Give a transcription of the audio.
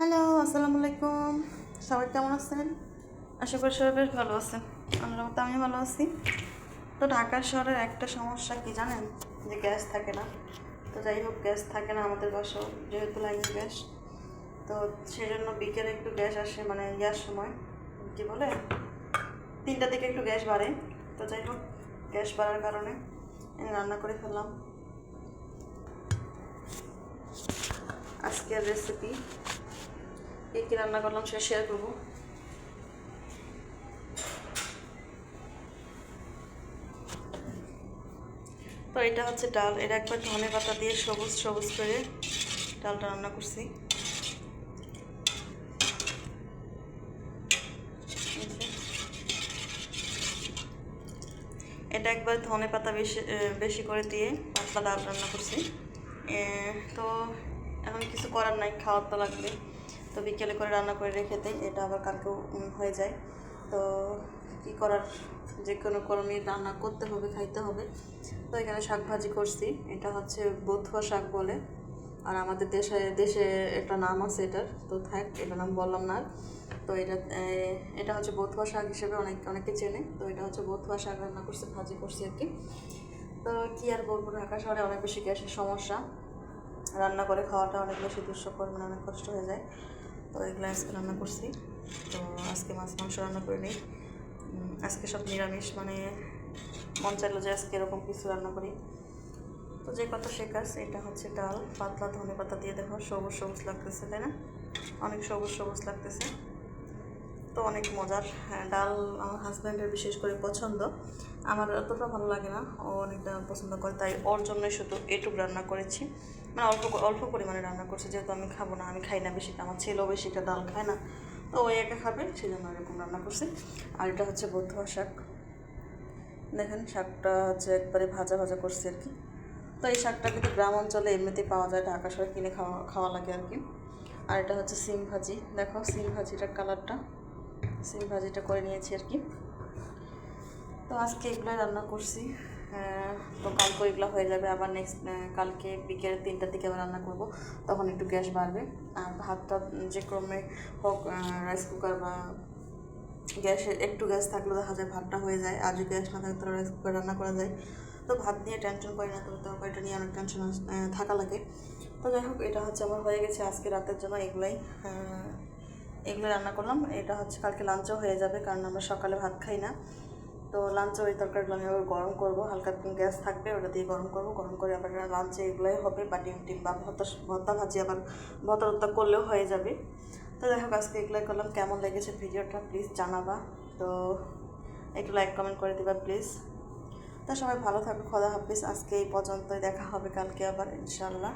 Hello আসসালামু আলাইকুম সবাই কেমন আছেন? আশা করি সবাই বেশ ভালো আছেন। আমরা তো আমি ভালো আছি। তো ঢাকা শহরের একটা সমস্যা কি জানেন? যে গ্যাস থাকে না। তো যাই হোক গ্যাস থাকে না আমাদের বাসাও যেহেতু লাইন গ্যাস। তো সেই জন্য বিকেলে একটু গ্যাস আসে মানে ইয়ার সময়। কি বলে? তিনটার দিকে একটু গ্যাস বাড়ে। তো যাই হোক গ্যাস বাড়ার কারণে আমি রান্না করে ফেললাম। আজকের রেসিপি কী কী রান্না করলাম সেটা শেয়ার করব। তো এটা হচ্ছে ডাল। এটা একবার ধনে পাতা দিয়ে সবুজ সবুজ করে ডালটা রান্না করছি। এটা একবার ধনে পাতা বেশি বেশি করে দিয়ে পাতলা ডাল রান্না করছি। তো এখন কিছু করার নাই, খাওয়ার তো লাগবে। তো বিকেলে করে রান্না করে রেখে দিই, এটা আবার কালকেও হয়ে যায়। তো কি করার? যে কোনো কর্মে রান্না করতে হবে, খাইতে হবে। তো এখানে শাক ভাজি করছি। এটা হচ্ছে বথুয়া শাক বলে। আর আমাদের দেশে দেশে একটা নাম আছে এটার। তো থাক, এটা নাম বললাম না তো এটা এটা হচ্ছে বথুয়া শাক হিসেবে অনেক, অনেকে চেনে। তো এটা হচ্ছে বথুয়া শাক রান্না করছে, ভাজি করছি আর কি। তো কি আর বলব, ঢাকা শহরে অনেক বেশি গ্যাসের সমস্যা। রান্না করে খাওয়াটা অনেক বেশি দুঃস্বকর মানে অনেক কষ্ট হয়ে যায়। তো এগুলো আজকে রান্না করছি। তো আজকে মাছ মাংস রান্না করে নিই। আজকে সব নিরামিষ মানে মন চাইলো যে আজকে এরকম কিছু রান্না করি। তো যে কথা সে কাজ এটা হচ্ছে ডাল, পাতলা ধনে পাতা দিয়ে দেখো, সবুজ সবুজ লাগতেছে, তাই না? অনেক সবুজ সবুজ লাগতেছে। তো অনেক মজার। হ্যাঁ, ডাল আমার হাজব্যান্ডের বিশেষ করে পছন্দ। আমার অতটা ভালো লাগে না। ও অনেকটা পছন্দ করে তাই ওর জন্যই শুধু এটুকু রান্না করেছি। মানে অল্প অল্প পরিমাণে রান্না করছি যেহেতু আমি খাব না আমি খাই না বেশিটা আমার ছেলেও বেশিটা ডাল খায় না। তো ওই একা খাবে সেই জন্য এরকম রান্না করছি। আর এটা হচ্ছে বথুয়া শাক। দেখেন শাকটা হচ্ছে একবারে ভাজা ভাজা করছি আর কি। তো এই শাকটা কিন্তু গ্রাম অঞ্চলে এমনিতেই পাওয়া যায় ঢাকা শহরে কিনে খাওয়া খাওয়া লাগে আর কি। আর এটা হচ্ছে সিম ভাজি। দেখো সিম ভাজিটার কালারটা সিম ভাজিটা করে নিয়েছি আর কি। তো আজকে এগুলো রান্না করছি। তো কালকে এগুলো হয়ে যাবে। আবার নেক্সট কালকে বিকেল তিনটার দিকে আবার রান্না করব। তখন একটু গ্যাস বাড়বে। আর ভাতটা যে ক্রমে হোক রাইস কুকার বা গ্যাসে একটু গ্যাস থাকলে দেখা যায় ভাতটা হয়ে যায়। আর যদি গ্যাস না থাকে তাহলে রাইস কুকার রান্না করা যায়। তো ভাত নিয়ে টেনশন করি না, তবে তরকারিটা নিয়ে অনেক টেনশন থাকা লাগে। তো যাই হোক, এটা হচ্ছে আমার হয়ে গেছে আজকে রাতের জন্য এগুলাই। এগুলো রান্না করলাম। এটা হচ্ছে কালকে লাঞ্চও হয়ে যাবে, কারণ আমরা সকালে ভাত খাই না। তো লাঞ্চে ওই তরকারিগুলো আমি আবার গরম করব। হালকা গ্যাস থাকবে, ওটা দিয়ে গরম করব। গরম করে আবার লাঞ্চে এগুলোই হবে, বা ডিম টিম, বা ভর্তা ভর্তা ভাজি আবার ভর্তা টর্তা করলেও হয়ে যাবে। তো দেখো আজকে এগুলোই করলাম। কেমন লেগেছে ভিডিওটা প্লিজ জানাবা। তো একটু লাইক, কমেন্ট করে দিবা প্লিজ। তো সবাই ভালো থাকো, খোদা হাফিজ। আজকে এই পর্যন্তই, দেখা হবে কালকে আবার ইনশাল্লাহ